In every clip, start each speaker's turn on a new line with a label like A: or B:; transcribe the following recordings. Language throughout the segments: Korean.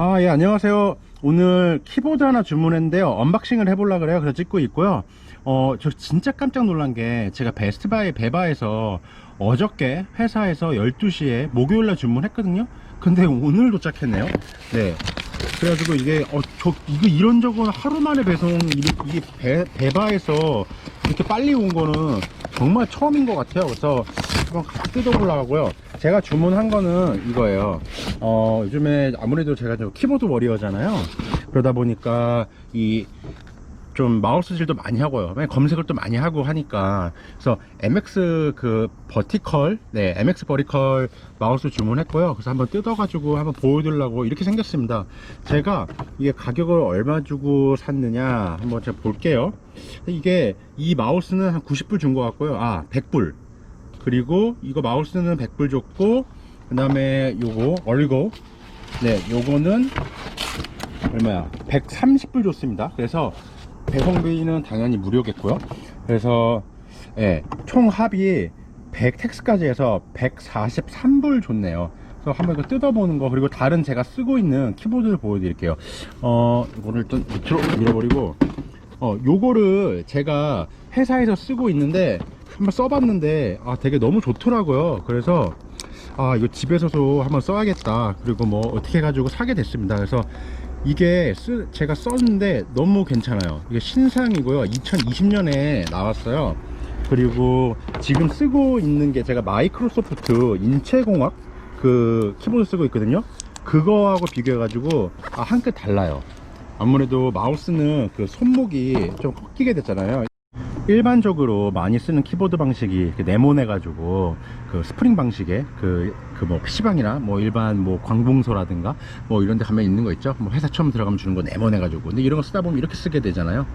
A: 아, 예, 안녕하세요. 오늘 키보드 하나 주문했는데요. 언박싱을 해보려고 그래요. 그래서 찍고 있고요. 어, 저 진짜 깜짝 놀란 게 제가 베스트바이 베바에서 어저께 회사에서 12시에 목요일날 주문했거든요. 근데 오늘 도착했네요. 네. 그래가지고 이게, 어, 저, 이거 이런 적은 하루 만에 배송, 이게, 배, 베바에서 이렇게 빨리 온 거는 정말 처음인 것 같아요. 그래서 한번 뜯어보려고 하고요. 제가 주문한 거는 이거예요. 어, 요즘에 아무래도 제가 좀 키보드 워리어잖아요. 그러다 보니까 이 좀 마우스 질도 많이 하고요. 맨 검색을 또 많이 하고 하니까. 그래서 MX 그 버티컬, 네, MX 버티컬 마우스 주문했고요. 그래서 한번 뜯어 가지고 한번 보여드리려고 이렇게 생겼습니다. 제가 이게 가격을 얼마 주고 샀느냐 한번 제가 볼게요. 이게 이 마우스는 한 90불 준 것 같고요. 아, 100불. 그리고 이거 마우스는 100불 줬고, 그 다음에 요거, 얼고, 네, 요거는 얼마야? 130불 줬습니다. 그래서 배송비는 당연히 무료겠고요. 그래서 예, 총 합이 100 텍스까지 해서 143불 줬네요. 그래서 한번 이거 뜯어보는 거 그리고 다른 제가 쓰고 있는 키보드를 보여드릴게요. 어, 이거를 일단 밑으로 밀어버리고 어, 요거를 제가 회사에서 쓰고 있는데 한번 써봤는데 아 되게 너무 좋더라고요. 그래서 아 이거 집에서도 한번 써야겠다. 그리고 뭐 어떻게 해가지고 사게 됐습니다. 그래서 이게 쓰, 제가 썼는데 너무 괜찮아요. 이게 신상이고요. 2020년에 나왔어요. 그리고 지금 쓰고 있는 게 제가 마이크로소프트 인체공학 그 키보드 쓰고 있거든요. 그거하고 비교해 가지고 아, 한끗 달라요. 아무래도 마우스는 그 손목이 좀 꺾이게 됐잖아요. 일반적으로 많이 쓰는 키보드 방식이 이렇게 네모내 가지고 그 스프링 방식의 그 그 뭐 PC방이나 뭐 일반 뭐 광봉소라든가 뭐 이런 데 가면 있는 거 있죠? 뭐 회사 처음 들어가면 주는 거 네모내 가지고. 근데 이런 거 쓰다 보면 이렇게 쓰게 되잖아요.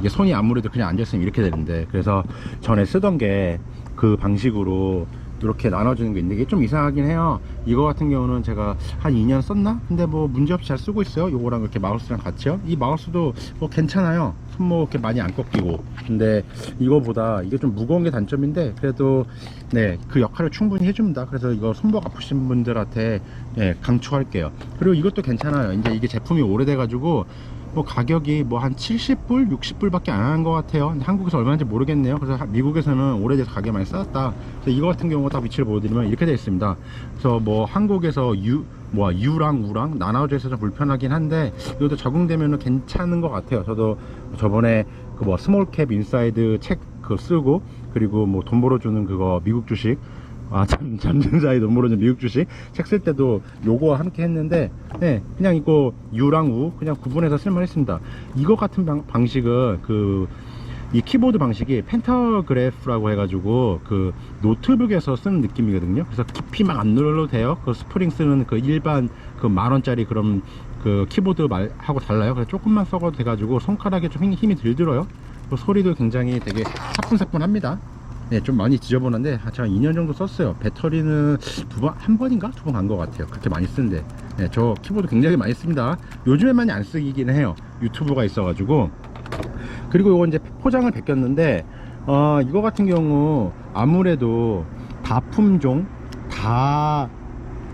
A: 이게 손이 아무래도 그냥 앉아있으면 이렇게 되는데. 그래서 전에 쓰던 게 그 방식으로 이렇게 나눠주는 게 있는데 이게 좀 이상하긴 해요. 이거 같은 경우는 제가 한 2년 썼나? 근데 뭐 문제없이 잘 쓰고 있어요. 요거랑 이렇게 마우스랑 같이요. 이 마우스도 뭐 괜찮아요. 손목 이렇게 많이 안 꺾이고. 근데 이거보다 이게 좀 무거운 게 단점인데 그래도 네 그 역할을 충분히 해줍니다. 그래서 이거 손목 아프신 분들한테 네, 강추할게요. 그리고 이것도 괜찮아요. 이제 이게 제품이 오래돼 가지고 뭐 가격이 뭐 한 70불, 60불 밖에 안 하는 것 같아요. 한국에서 얼마인지 모르겠네요. 그래서 하- 미국에서는 오래돼서 가격이 많이. 그래서 이거 같은 경우 딱 위치를 보여드리면 이렇게 되어 있습니다. 그래서 뭐 한국에서 U, 뭐 U랑 U랑 나눠져 있어서 불편하긴 한데 이것도 적응되면 괜찮은 것 같아요. 저도 저번에 그 뭐 스몰캡 인사이드 책 그거 쓰고 그리고 뭐 돈 벌어주는 그거 미국 주식 아, 잠, 잠든 사이 돈 벌어준 미국 주식 책 쓸 때도 요거와 함께 했는데, 네, 그냥 이거 유랑 우 그냥 구분해서 쓸만했습니다. 이거 같은 방, 방식은 그, 이 키보드 방식이 펜타그래프라고 해가지고 그 노트북에서 쓰는 느낌이거든요. 그래서 깊이 막 안 눌러도 돼요. 그 스프링 쓰는 그 일반 그 만원짜리 그런 그 키보드 말하고 달라요. 그래서 조금만 써도 돼가지고 손가락에 좀 힘이, 힘이 들 들어요. 그 소리도 굉장히 되게 사뿐사뿐합니다. 네, 좀 많이 지저분한데 아, 제가 2년 정도 썼어요. 배터리는 두 번, 한 번인가 두 번 간 것 같아요. 그렇게 많이 쓰는데. 네, 저 키보드 굉장히 많이 씁니다. 요즘에 많이 안 쓰긴 해요. 유튜브가 있어 가지고. 그리고 이거 이제 포장을 벗겼는데, 어, 이거 같은 경우 아무래도 다 품종, 다,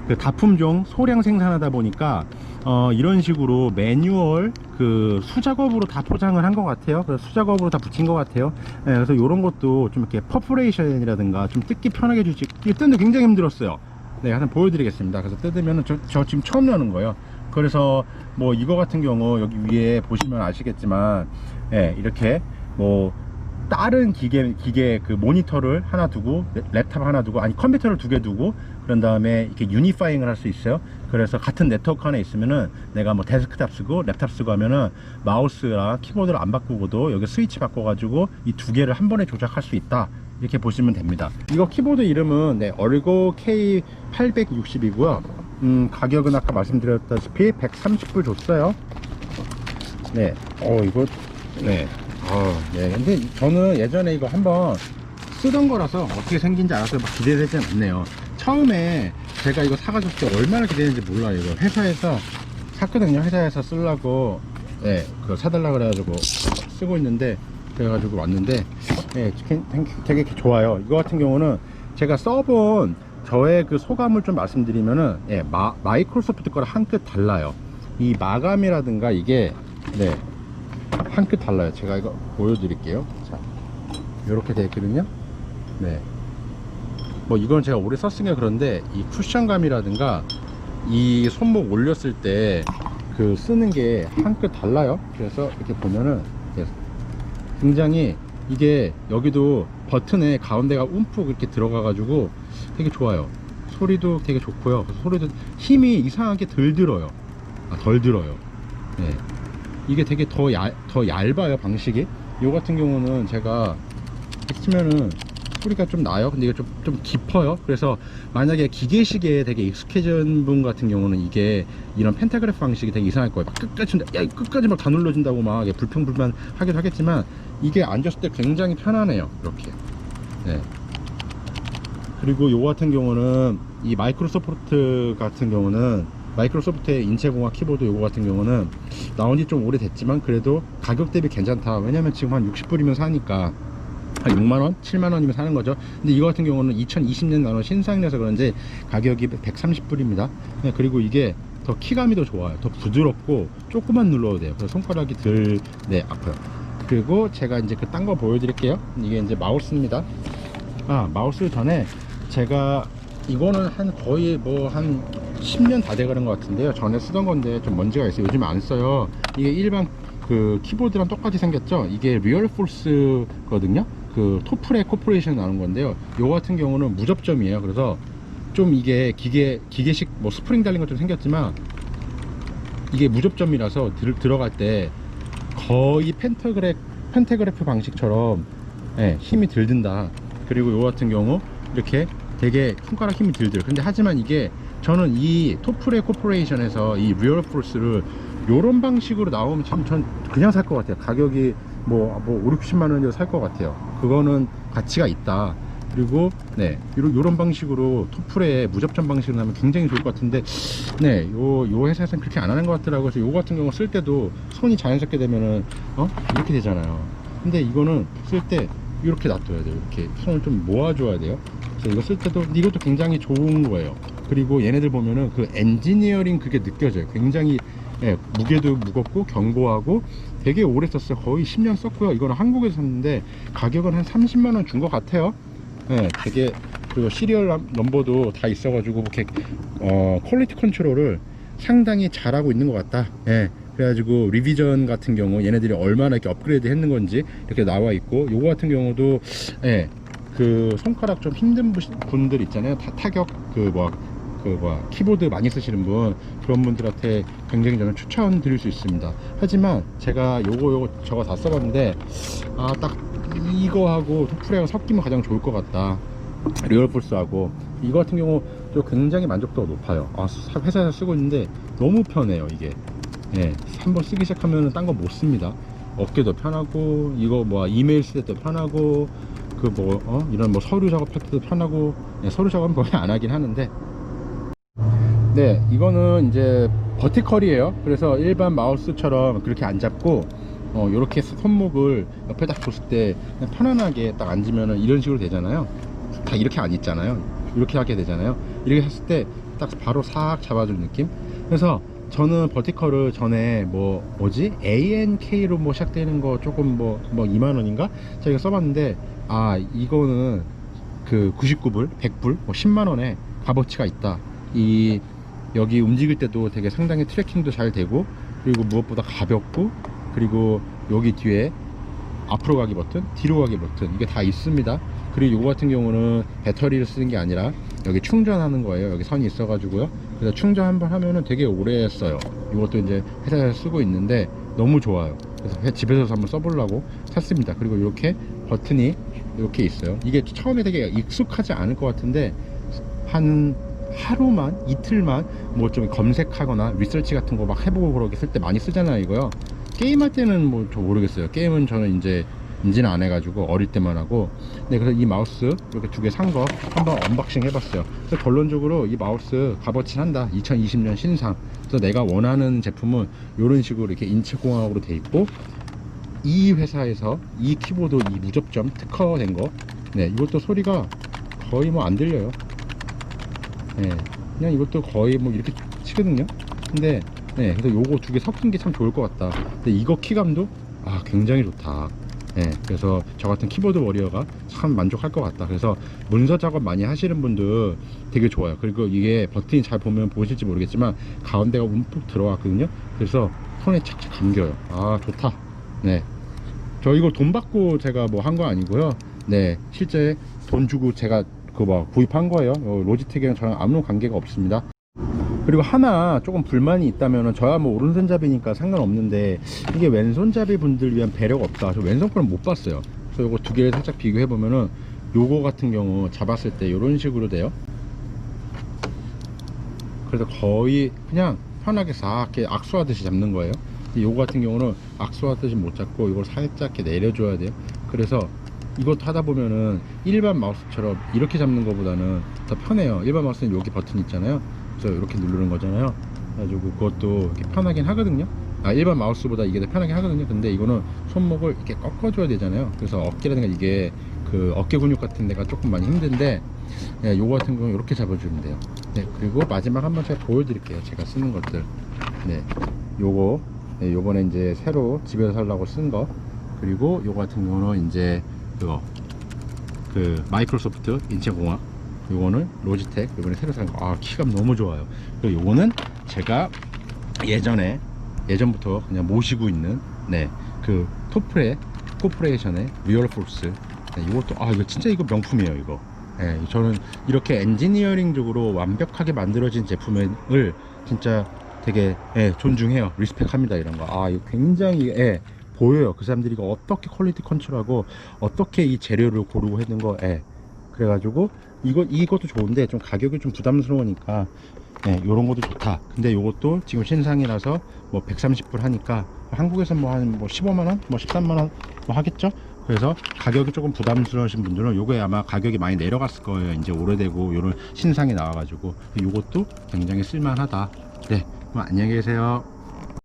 A: 그 다품종 소량 생산하다 보니까 어, 이런 식으로 매뉴얼 그 수작업으로 다 포장을 한 것 같아요. 그래서 수작업으로 다 붙인 것 같아요. 예, 그래서 이런 것도 좀 이렇게 퍼프레이션이라든가 좀 뜯기 편하게. 이게 뜯는 게 굉장히 힘들었어요. 네, 한번 보여드리겠습니다. 그래서 뜯으면은 저, 저 지금 처음 여는 거예요. 그래서 뭐 이거 같은 경우 여기 위에 보시면 아시겠지만, 예, 이렇게 뭐 다른 기계 기계 그 모니터를 하나 두고 랩- 랩탑 하나 두고 아니 컴퓨터를 두 개 두고 그런 다음에 이렇게 유니파잉을 할 수 있어요. 그래서 같은 네트워크 안에 있으면은 내가 뭐 데스크탑 쓰고 랩탑 쓰고 하면은 마우스랑 키보드를 안 바꾸고도 여기 스위치 바꿔가지고 이 두 개를 한 번에 조작할 수 있다. 이렇게 보시면 됩니다. 이거 키보드 이름은 네, 얼고 K860이고요. 음, 가격은 아까 말씀드렸다시피 130불 줬어요. 네, 어 이거 네, 어, 네. 근데 저는 예전에 이거 한번 쓰던 거라서 어떻게 생긴지 알아서 막 기대되진 않네요. 처음에 제가 이거 사가지고 얼마나 기대했는지 몰라요. 이거 회사에서 샀거든요. 회사에서 쓰려고 네, 그 사달라 그래가지고 쓰고 있는데 그래가지고 왔는데 네, 되게, 되게 좋아요. 이거 같은 경우는 제가 써본 저의 그 소감을 좀 말씀드리면은 예, 마, 마이크로소프트 거랑 한 끗 달라요. 이 마감이라든가 이게 네 한 끗 달라요 제가 이거 보여드릴게요 자 이렇게 되어 있거든요 네 뭐 이건 제가 오래 썼으니까 그런데 이 쿠션감이라든가 이 손목 올렸을 때 그 쓰는 게 한끗 달라요. 그래서 이렇게 보면은 굉장히 이게 여기도 버튼에 가운데가 움푹 이렇게 들어가 가지고 되게 좋아요. 소리도 되게 좋고요. 소리도 힘이 이상하게 덜 들어요. 아, 덜 들어요. 네. 이게 되게 더, 얇, 더 얇아요 방식이. 요 같은 경우는 제가 치면은 소리가 좀 나요. 근데 이게 좀, 좀 깊어요. 그래서 만약에 기계식에 되게 익숙해진 분 같은 경우는 이게 이런 펜타그래프 방식이 되게 이상할 거예요. 막 끝까지 야 끝까지 막 다 눌러준다고 막 불평불만 하기도 하겠지만 이게 앉았을 때 굉장히 편하네요. 이렇게. 네. 그리고 요 같은 경우는 이 마이크로소프트 같은 경우는 마이크로소프트의 인체공학 키보드 요거 같은 경우는 나온 지 좀 오래됐지만 그래도 가격 대비 괜찮다. 왜냐면 지금 한 60불이면 사니까 한 6만원? 7만원이면 사는 거죠. 근데 이거 같은 경우는 2020년 나온 신상이라서 그런지 가격이 130불입니다. 그리고 이게 더 키감이 더 좋아요. 더 부드럽고 조금만 눌러도 돼요. 그래서 손가락이 덜 네, 아파요. 그리고 제가 이제 그 딴 거 보여드릴게요. 이게 이제 마우스입니다. 아 마우스 전에 제가 이거는 한 거의 뭐 한 10년 다 돼가는 것 같은데요. 전에 쓰던 건데 좀 먼지가 있어요. 요즘 안 써요. 이게 일반 그 키보드랑 똑같이 생겼죠? 이게 리얼 폴스거든요 그 토프레 코퍼레이션 나온 건데요. 요 같은 경우는 무접점이에요. 그래서 좀 이게 기계 기계식 뭐 스프링 달린 것처럼 생겼지만 이게 무접점이라서 들, 들어갈 때 거의 펜타그래 펜타그래프 방식처럼 예, 힘이 들 든다. 그리고 요 같은 경우 이렇게 되게 손가락 힘이 들들. 근데 하지만 이게 저는 이 토프레 코퍼레이션에서 이 리얼 포스를 요런 방식으로 나오면 참 전 그냥 살 것 같아요. 가격이 뭐, 뭐 5, 60만 원이라 살 것 같아요. 그거는 가치가 있다. 그리고 네 요런 방식으로 토프레 무접점 방식으로 하면 굉장히 좋을 것 같은데 네요 요 회사에서는 그렇게 안 하는 것 같더라고요. 그래서 요 같은 경우 쓸 때도 손이 자연스럽게 되면은 어? 이렇게 되잖아요. 근데 이거는 쓸 때 이렇게 놔둬야 돼요. 이렇게 손을 좀 모아줘야 돼요. 그래서 이거 쓸 때도 이것도 굉장히 좋은 거예요. 그리고 얘네들 보면은 그 엔지니어링 그게 느껴져요. 굉장히 예, 무게도 무겁고 견고하고 되게 오래 썼어요. 거의 10년 썼고요. 이거는 한국에서 샀는데 가격은 한 30만원 준 것 같아요. 예, 되게 그리고 시리얼 남- 넘버도 다 있어 가지고 이렇게 어, 퀄리티 컨트롤을 상당히 잘하고 있는 것 같다. 예, 그래가지고 리비전 같은 경우 얘네들이 얼마나 이렇게 업그레이드 했는 건지 이렇게 나와 있고 요거 같은 경우도 예, 그 손가락 좀 힘든 부- 분들 있잖아요. 타, 타격 그 뭐 그 뭐야 키보드 많이 쓰시는 분 그런 분들한테 굉장히 저는 추천 드릴 수 있습니다. 하지만 제가 요거 요거 저거 다 써봤는데 아 딱 이거하고 토프레가 섞이면 가장 좋을 것 같다. 리얼폴스하고. 이거 같은 경우 또 굉장히 만족도가 높아요. 아 사- 회사에서 쓰고 있는데 너무 편해요 이게. 예 한번 쓰기 시작하면 딴 거 못 씁니다. 어깨도 편하고 이거 뭐 이메일 쓸 때도 편하고 그뭐 어? 이런 뭐 서류 작업할 때도 편하고 예, 서류 작업은 거의 안 하긴 하는데 네, 이거는 이제 버티컬이에요. 그래서 일반 마우스처럼 그렇게 안 잡고 어, 이렇게 손목을 옆에 딱 뒀을 때 편안하게 딱 앉으면은 이런 식으로 되잖아요. 다 이렇게 안 있잖아요. 이렇게 하게 되잖아요. 이렇게 했을 때 딱 바로 싹 잡아주는 느낌. 그래서 저는 버티컬을 전에 뭐 뭐지 ANK로 뭐 시작되는 거 조금 뭐뭐 2만 원인가 제가 써봤는데 아 이거는 그 99불, 100불, 뭐 10만 원에 값어치가 있다. 이 여기 움직일 때도 되게 상당히 트래킹도 잘 되고 그리고 무엇보다 가볍고 그리고 여기 뒤에 앞으로 가기 버튼, 뒤로 가기 버튼 이게 다 있습니다. 그리고 이거 같은 경우는 배터리를 쓰는 게 아니라 여기 충전하는 거예요. 여기 선이 있어 가지고요. 그래서 충전 한번 하면은 되게 오래 써요. 이것도 이제 회사에서 쓰고 있는데 너무 좋아요. 그래서 회- 집에서 한번 써보려고 샀습니다. 그리고 이렇게 버튼이 이렇게 있어요. 이게 처음에 되게 익숙하지 않을 것 같은데 한 하루만 이틀만 뭐 좀 검색하거나 리서치 같은 거 막 해보고 그러게 쓸 때 많이 쓰잖아요 이거요. 게임할 때는 뭐 저 모르겠어요. 게임은 저는 이제 인지는 안 해가지고 어릴 때만 하고. 네 그래서 이 마우스 이렇게 두 개 산 거 한번 언박싱 해봤어요. 그래서 결론적으로 이 마우스 값어치 한다. 2020년 신상. 그래서 내가 원하는 제품은 이런 식으로 이렇게 인체공학으로 돼 있고 이 회사에서 이 키보드 이 무접점 특허된 거. 네, 이것도 소리가 거의 뭐 안 들려요. 네, 그냥 이것도 거의 뭐 이렇게 치거든요. 근데 네, 그래서 요거 두 개 섞인 게참 좋을 것 같다. 근데 이거 키감도 아 굉장히 좋다. 네, 그래서 저 같은 키보드 워리어가 참 만족할 것 같다. 그래서 문서 작업 많이 하시는 분들 되게 좋아요. 그리고 이게 버튼이 잘 보면 보실지 모르겠지만 가운데가 움푹 들어왔거든요. 그래서 손에 착착 감겨요. 아 좋다. 네, 저 이거 돈 받고 제가 뭐 한 거 아니고요. 네, 실제 돈 주고 제가 그뭐 구입한 거예요. 어, 로지텍이랑 저랑 아무 관계가 없습니다. 그리고 하나 조금 불만이 있다면은 저야 뭐 오른손잡이니까 상관없는데 이게 왼손잡이 분들 위한 배려가 없다. 저 왼손 거는 못 봤어요. 그래서 요거 두 개를 살짝 비교해 보면은 요거 같은 경우 잡았을 때 이런 식으로 돼요. 그래서 거의 그냥 편하게 싹 이렇게 악수하듯이 잡는 거예요. 요거 같은 경우는 악수하듯이 못 잡고 이걸 살짝 이렇게 내려줘야 돼요. 그래서 이것도 하다 보면은 일반 마우스처럼 이렇게 잡는 것보다는 더 편해요. 일반 마우스는 여기 버튼 있잖아요. 그래서 이렇게 누르는 거잖아요. 그래가지고 그것도 편하긴 하거든요. 아, 일반 마우스보다 이게 더 편하긴 하거든요. 근데 이거는 손목을 이렇게 꺾어줘야 되잖아요. 그래서 어깨라든가 이게 그 어깨 근육 같은 데가 조금 많이 힘든데, 예, 요거 같은 경우는 이렇게 잡아주면 돼요. 네, 그리고 마지막 한번 제가 보여드릴게요. 제가 쓰는 것들. 네, 요거, 네, 요번에 이제 새로 집에서 살라고 쓴 거. 그리고 요거 같은 경우는 이제 그거, 그 마이크로소프트 인체공학. 요거는 로지텍 요번에 새로 산 거. 아, 키감 너무 좋아요. 그리고 요거는 제가 예전에 예전부터 그냥 모시고 있는 네그 토프레 코퍼레이션의 리얼 포스 네, 이것도 아 이거 진짜 이거 명품이에요 이거 네, 저는 이렇게 엔지니어링적으로 완벽하게 만들어진 제품을 진짜 되게 예, 존중해요 리스펙합니다 이런 거아 이거 굉장히 예, 보여요 그 사람들이 이거 어떻게 퀄리티 컨트롤하고 어떻게 이 재료를 고르고 했는 거 예. 그래가지고 이거 이것도 좋은데 좀 가격이 좀 부담스러우니까 네, 요런 것도 좋다. 근데 요것도 지금 신상이라서 뭐 130불 하니까 한국에서 뭐 한 뭐 15만원? 뭐 13만원 뭐 하겠죠? 그래서 가격이 조금 부담스러우신 분들은 요거에 아마 가격이 많이 내려갔을 거예요. 이제 오래되고 요런 신상이 나와가지고 요것도 굉장히 쓸만하다. 네, 그럼 안녕히 계세요.